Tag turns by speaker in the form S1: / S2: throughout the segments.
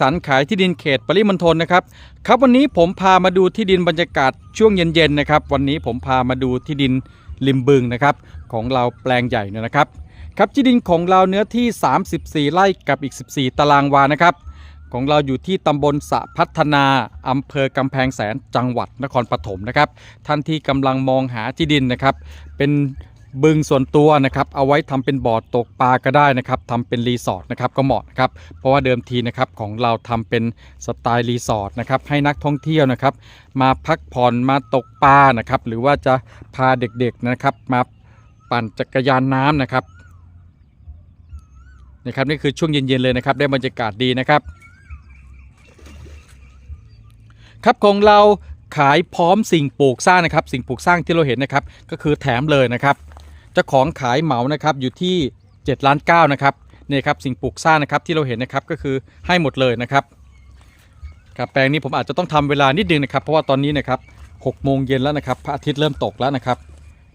S1: สันขายที่ดินเขตปริมณฑลนะครับครับวันนี้ผมพามาดูที่ดินบรรยากาศช่วงเย็นๆนะครับ วันนี้ผมพามาดูที่ดินริมบึงนะครับ ของเราแปลงใหญ่เนี่ยนะครับ ครับที่ดินของเราเนื้อที่ 34 ไร่กับอีก 14 ตารางวานะครับ ของเราอยู่ที่ตำบลสะพัฒนาอำเภอกำแพงแสนจังหวัดนครปฐมนะครับท่านที่กำลังมองหาที่ดินนะครับ เป็น บึงส่วนตัวนะครับเอาไว้ทำเป็นบ่อตกปลาก็ได้นะครับทำเป็นรีสอร์ทนะครับก็เหมาะนะครับเพราะว่าเดิมทีนะครับของเราทำเป็นสไตล์รีสอร์ทนะครับให้นักท่องเที่ยวนะครับมาพักผ่อนมาตกปลานะครับหรือว่าจะพาเด็กๆนะครับมาปั่นจักรยานน้ำนะครับนี่ครับนี่คือช่วงเย็นๆเลยนะครับได้บรรยากาศดีนะครับ ครับของเราขายพร้อมสิ่งปลูกสร้างนะครับ สิ่งปลูกสร้างที่เราเห็นนะครับ ก็คือแถมเลยนะครับ จ้าของขายเหมานะครับอยู่ที่7ล้าน9นะครับนี่ครับสิ่งปลูกสร้างนะครับที่เราเห็นนะครับก็คือให้หมดเลยนะครับครับแปลงนี้ผมอาจจะต้องทำเวลานิดนึงนะครับ เพราะว่าตอนนี้นะครับ6โมงเย็นแล้วนะครับพระอาทิตย์เริ่มตกแล้วนะครับ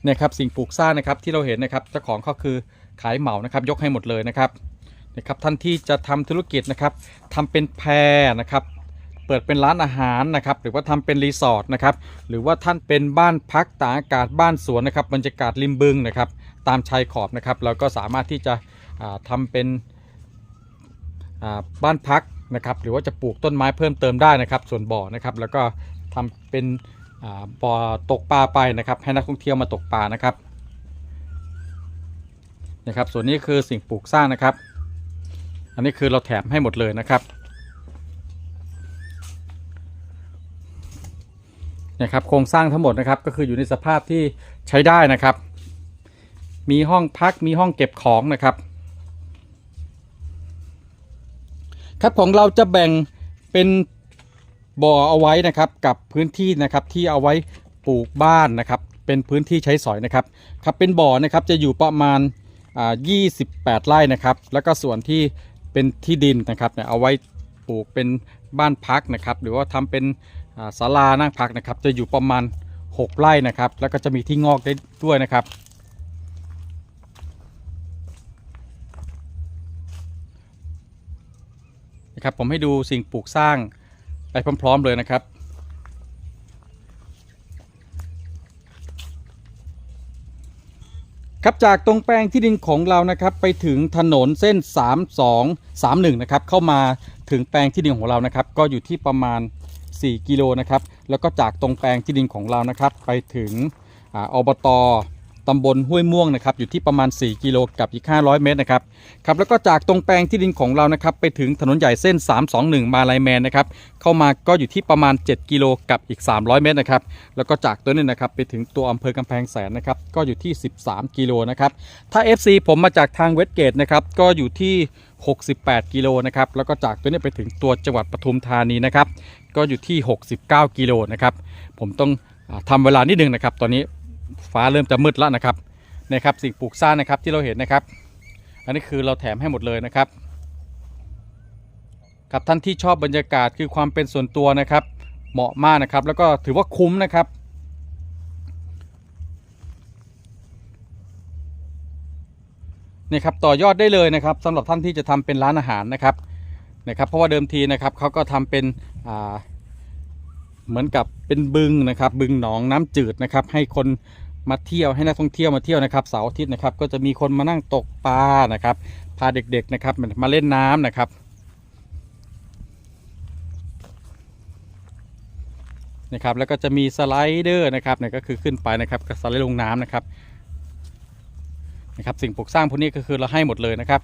S1: เนี่ยครับสิ่งปลูกสร้างนะครับที่เราเห็นนะครับเจ้าของเขาคือขายเหมานะครับยกให้หมดเลยนะครับนะครับท่านที่จะทำธุรกิจนะครับทำเป็นแพรนะครับเปิดเป็นร้านอาหารนะครับหรือว่าทำเป็นรีสอร์ทนะครับหรือว่าท่านเป็นบ้านพักตากอากาศบ้านสวนนะครับบรรยากาศริมบึงนะครับ ตามชายขอบนะครับเราก็สามารถที่จะอ่าทำเป็นบ้านพักนะครับหรือว่าจะปลูกต้นไม้เพิ่มเติมได้นะครับ ส่วนบ่อนะครับแล้วก็ทำเป็นบ่อตกปลาไปนะครับ ให้นักท่องเที่ยวมาตกปลานะครับนะครับ ส่วนนี้คือสิ่งปลูกสร้างนะครับ อันนี้คือเราแถมให้หมดเลยนะครับนะครับโครงสร้างทั้งหมดนะครับก็คืออยู่ในสภาพที่ใช้ได้นะครับ มีห้องพักมีห้องเก็บของนะครับ ครับของเราจะแบ่งเป็นบ่อเอาไว้นะครับกับพื้นที่นะครับที่เอาไว้ปลูกบ้านนะครับ เป็นพื้นที่ใช้สอยนะครับครับเป็นบ่อนะครับจะอยู่ประมาณอ่า28ไร่นะครับ แล้วก็ส่วนที่เป็นที่ดินนะครับเนี่ยเอาไว้ปลูกเป็นบ้านพักนะครับ หรือว่าทำเป็นศาลานั่งพักนะครับ จะอยู่ประมาณ 6 ไร่นะครับ แล้วก็จะมีที่งอกได้ด้วยนะครับ นะครับผมให้ดูสิ่งปลูกสร้างไปพร้อม ๆ เลยนะครับ ครับจากตรงแปลงที่ดินของเรานะครับไปถึงถนนเส้น 3231 นะครับเข้ามาถึงแปลงที่ดินของเรานะครับ ก็อยู่ที่ประมาณ 4 กิโลนะครับ แล้วก็จากตรงแปลงที่ดินของเรานะครับ ไปถึงออบต ตำบลห้วยม่วงนะครับอยู่ที่ประมาณ 4 กิโลกับอีก 500 เมตรนะครับครับแล้วก็จากตรงแปลงที่ดินของเรานะครับไปถึงถนนใหญ่เส้น 321 มาลายแมนนะครับเข้ามาก็อยู่ที่ประมาณ 7 กิโลกับอีก 300 เมตรนะครับแล้วก็จากตัวนี้นะครับไปถึงตัวอำเภอกำแพงแสนนะครับก็อยู่ที่ 13 กิโลนะครับถ้า FC ผมมาจากทางเวสเกตนะครับก็อยู่ที่68 กิโลนะครับ แล้วก็จากตัวนี้ไปถึงตัวจังหวัดปทุมธานีนะครับ ก็อยู่ที่ 69 กิโลนะครับ ผมต้องอาทำเวลานิดนึงนะครับ ตอนนี้ ฟ้าเริ่มจะมืดแล้วนะครับนะครับสิ่งปลูกสร้างนะครับที่เราเห็นนะครับ อันนี้คือเราแถมให้หมดเลยนะครับครับท่านที่ชอบบรรยากาศคือความเป็นส่วนตัวนะครับ เหมาะมากนะครับ แล้วก็ถือว่าคุ้มนะครับนี่ครับต่อยอดได้เลยนะครับสำหรับท่านที่จะทำเป็นร้านอาหารนะครับนะครับ เพราะว่าเดิมทีนะครับเขาก็ทำเป็นอ่า เหมือนกับเป็นบึงนะครับ บึงหนองน้ำจืดนะครับ ให้คนมาเที่ยวให้นักท่องเที่ยวมาเที่ยวนะครับเสาร์อาทิตย์นะครับ ก็จะมีคนมานั่งตกปลานะครับพาเด็กๆนะครับมาเล่นน้ำนะครับนะครับแล้วก็จะมีสไลเดอร์นะครับเนี่ยก็คือขึ้นไปนะครับกับสไลด์ลงน้ำนะครับนะครับสิ่งปลูกสร้างพวกนี้ก็คือเราให้หมดเลยนะครับ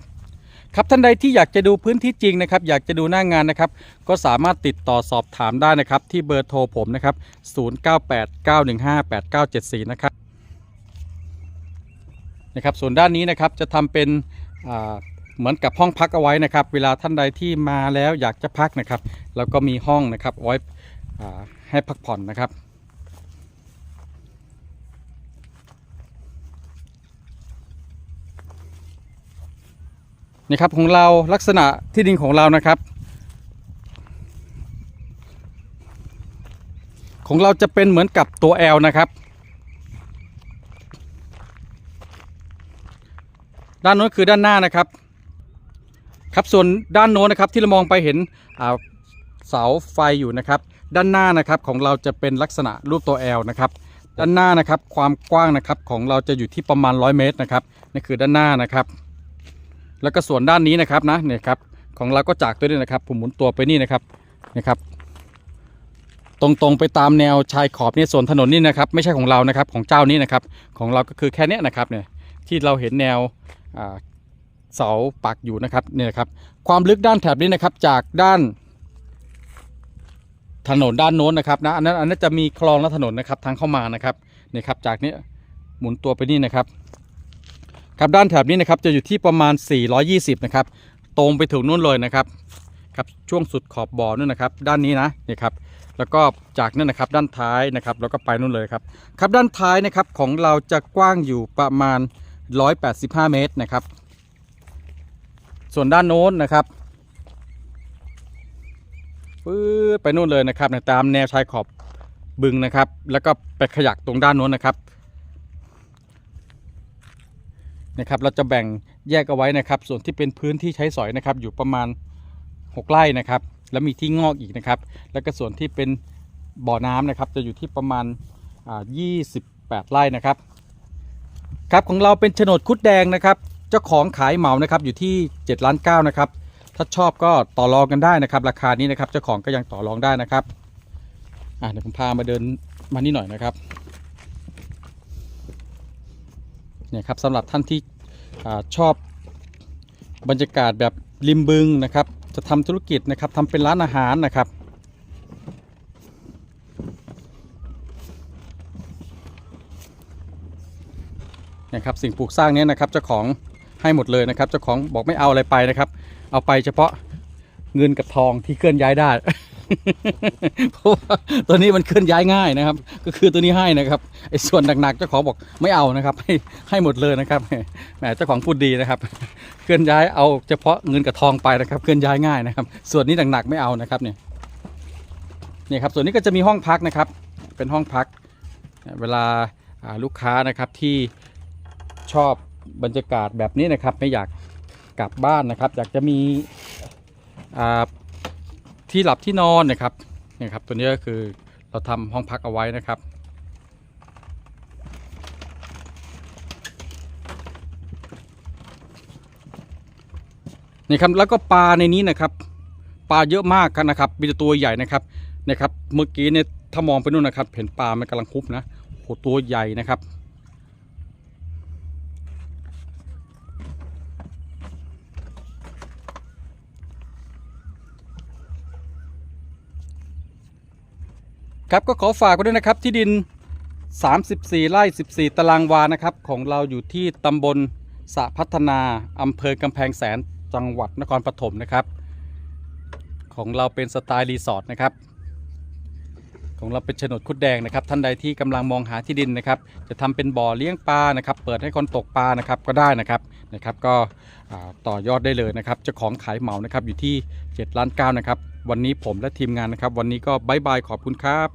S1: ครับท่านใดที่อยากจะดูพื้นที่จริงนะครับ อยากจะดูหน้างงานนะครับ ก็สามารถติดต่อสอบถามได้นะครับ ที่เบอร์โทรผมนะครับ 0989158974 นะครับนะครับ ส่วนด้านนี้นะครับจะทำเป็นเหมือนกับห้องพักเอาไว้นะครับ เวลาท่านใดที่มาแล้วอยากจะพักนะครับแล้วก็มีห้องนะครับไว้ให้พักผ่อนนะครับ นี่ครับของเราลักษณะที่ดินของเรานะครับ ของเราจะเป็นเหมือนกับตัว L นะครับ ด้านโน้นคือด้านหน้านะครับ ครับส่วนด้านโน้นนะครับที่เรามองไปเห็นเสาไฟอยู่นะครับ ด้านหน้านะครับของเราจะเป็นลักษณะรูปตัว L นะครับด้านหน้านะครับความกว้างนะครับของเราจะอยู่ที่ประมาณ 100 เมตรนะครับนี่คือด้านหน้านะครับ แล้วก็ส่วนด้านนี้นะครับนะเนี่ยครับของเราก็จากตัวนี้นะครับ ผมหมุนตัวไปนี่นะครับนะครับ ตรงๆไปตามแนวชายขอบเนี่ยส่วนถนนนี่นะครับ ไม่ใช่ของเรานะครับของเจ้านี้นะครับ ของเราก็คือแค่เนี้ยนะครับเนี่ยที่เราเห็นแนวเสาปักอยู่นะครับเนี่ยครับ ความลึกด้านแถบนี้นะครับจากด้านถนนด้านโน้นนะครับนะอันนั้นอันนั้นจะมีคลองและถนนนะครับทางเข้ามานะครับเนี่ยครับจากนี้หมุนตัวไปนี่นะครับ ครับด้านแถบนี้นะครับจะอยู่ที่ประมาณ 420 นะครับ ตรงไปถึงนู่นเลยนะครับครับช่วงสุดขอบบ่อนู่นนะครับ ด้านนี้นะนี่ครับแล้วก็จากนั่นนะครับด้านท้ายนะครับแล้วก็ไปนู่นเลยครับครับด้านท้ายนะครับของเราจะกว้างอยู่ประมาณ 185 เมตรนะครับ ส่วนด้านโน้นนะครับปื๊ดไปนู่นเลยนะครับตามแนวชายขอบบึงนะครับ แล้วก็ไปขยักตรงด้านโน้นนะครับ นะครับเราจะแบ่งแยกเอาไว้นะครับ ส่วนที่เป็นพื้นที่ใช้สอยนะครับ อยู่ประมาณ 6ไร่นะครับ แล้วมีที่งอกอีกนะครับ แล้วก็ส่วนที่เป็นบ่อน้ำนะครับ จะอยู่ที่ประมาณอ่า28ไร่นะครับครับของเราเป็นโฉนดคุดแดงนะครับ เจ้าของขายเหมานะครับอยู่ที่7ล้าน9นะครับ ถ้าชอบก็ต่อรองกันได้นะครับ ราคานี้นะครับเจ้าของก็ยังต่อรองได้นะครับอะเดี๋ยวผมพามาเดินมานี่หน่อยนะครับ เนี่ยครับสำหรับท่านที่อชอบบรรยากาศแบบริมบึงนะครับ จะทำธุรกิจนะครับทำเป็นร้านอาหารนะครับเนี่ยครับสิ่งปลูกสร้างนี้นะครับเจ้าของให้หมดเลยนะครับเจ้าของบอกไม่เอาอะไรไปนะครับ เอาไปเฉพาะเงินกับทองที่เคลื่อนย้ายได้ เพราะว่าตัวนี้มันเคลื่อนย้ายง่ายนะครับ ก็คือตัวนี้ให้นะครับไอ้ส่วนหนักๆเจ้าของบอกไม่เอานะครับ ให้ให้หมดเลยนะครับแหมเจ้าของพูดดีนะครับ เคลื่อนย้ายเอาเฉพาะเงินกับทองไปนะครับ เคลื่อนย้ายง่ายนะครับ ส่วนนี้หนักๆไม่เอานะครับเนี่ยเนี่ยครับส่วนนี้ก็จะมีห้องพักนะครับ เป็นห้องพัก เวลาอ่าลูกค้านะครับที่ชอบบรรยากาศแบบนี้นะครับ ไม่อยากกลับบ้านนะครับ อยากจะมีอ่า ที่หลับที่นอนนะครับเนี่ยครับตัวนี้ก็คือเราทำห้องพักเอาไว้นะครับ นี่ครับแล้วก็ปลาในนี้นะครับ ปลาเยอะมากครับนะครับ มีต่ตัวใหญ่นะครับนะครับ เมื่อกี้เนี่ยถ้ามองไปนู่นนะครับ เห็นปลามันกำลังคุบนะโหตัวใหญ่นะครับ ครับก็ขอฝากไว้ด้วยนะครับที่ดิน 34 ไร่ 14 ตารางวานะครับ ของเราอยู่ที่ตำบลสะพัฒนาอำเภอกำแพงแสนจังหวัดนครปฐมนะครับ ของเราเป็นสไตล์รีสอร์ทนะครับ ของเราเป็นโฉนดคุดแดงนะครับ ท่านใดที่กำลังมองหาที่ดินนะครับ จะทำเป็นบ่อเลี้ยงปลานะครับ เปิดให้คนตกปลานะครับก็ได้นะครับนะครับ ก็ต่อยอดได้เลยนะครับเจ้าของขายเหมานะครับอยู่ที่7ล้าน9นะครับวันนี้ผมและทีมงานนะครับ วันนี้ก็บายบายขอบคุณครับ